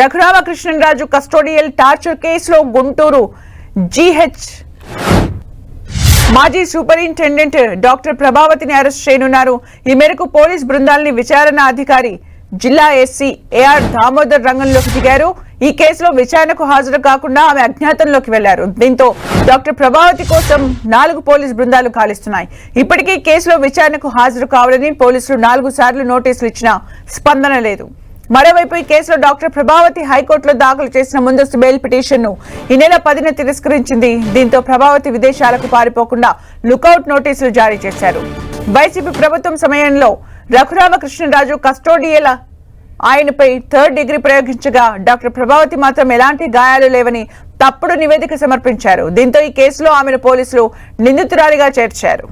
Raghuramakrishnaraju custodial torture కేసులో Guntur GH మాజీ superintendent doctor ప్రభావతిని అరెస్ట్ చేయనున్నారు. ఈ మేరకు పోలీస్ బృందాలని విచారణ అధికారి జిల్లా ఎస్సీ ఏఆర్ దామోదర్ రంగంలోకి దిగారు. ఈ కేసులో విచారణకు హాజరు కాకుండా ఆమె అజ్ఞాతంలోకి వెళ్ళారు. దీంతో డాక్టర్ ప్రభావతి కోసం నాలుగు పోలీస్ బృందాలు కాలిస్తున్నాయి ఇప్పటికీ కేసులో విచారణకు హాజరు కావాలని పోలీసులు నాలుగు సార్లు నోటీసులు ఇచ్చినా స్పందన లేదు. మరోవైపు ఈ కేసులో డాక్టర్ ప్రభావతి హైకోర్టులో దాఖలు చేసిన ముందస్తు బెయిల్ పిటిషన్ను ఈ నెల పదిన తిరస్కరించింది. దీంతో ప్రభావతి విదేశాలకు పారిపోకుండా లుకౌట్ నోటీసులు జారీ చేశారు. వైసీపీ ప్రభుత్వం సమయంలో రఘురామకృష్ణరాజు కస్టోడియల ఆయనపై థర్డ్ డిగ్రీ ప్రయోగించగా డాక్టర్ ప్రభావతి మాత్రం ఎలాంటి గాయాలు లేవని తప్పుడు నివేదిక సమర్పించారు. దీంతో ఈ కేసులో ఆమెను పోలీసులు నిందితురాలిగా చేర్చారు.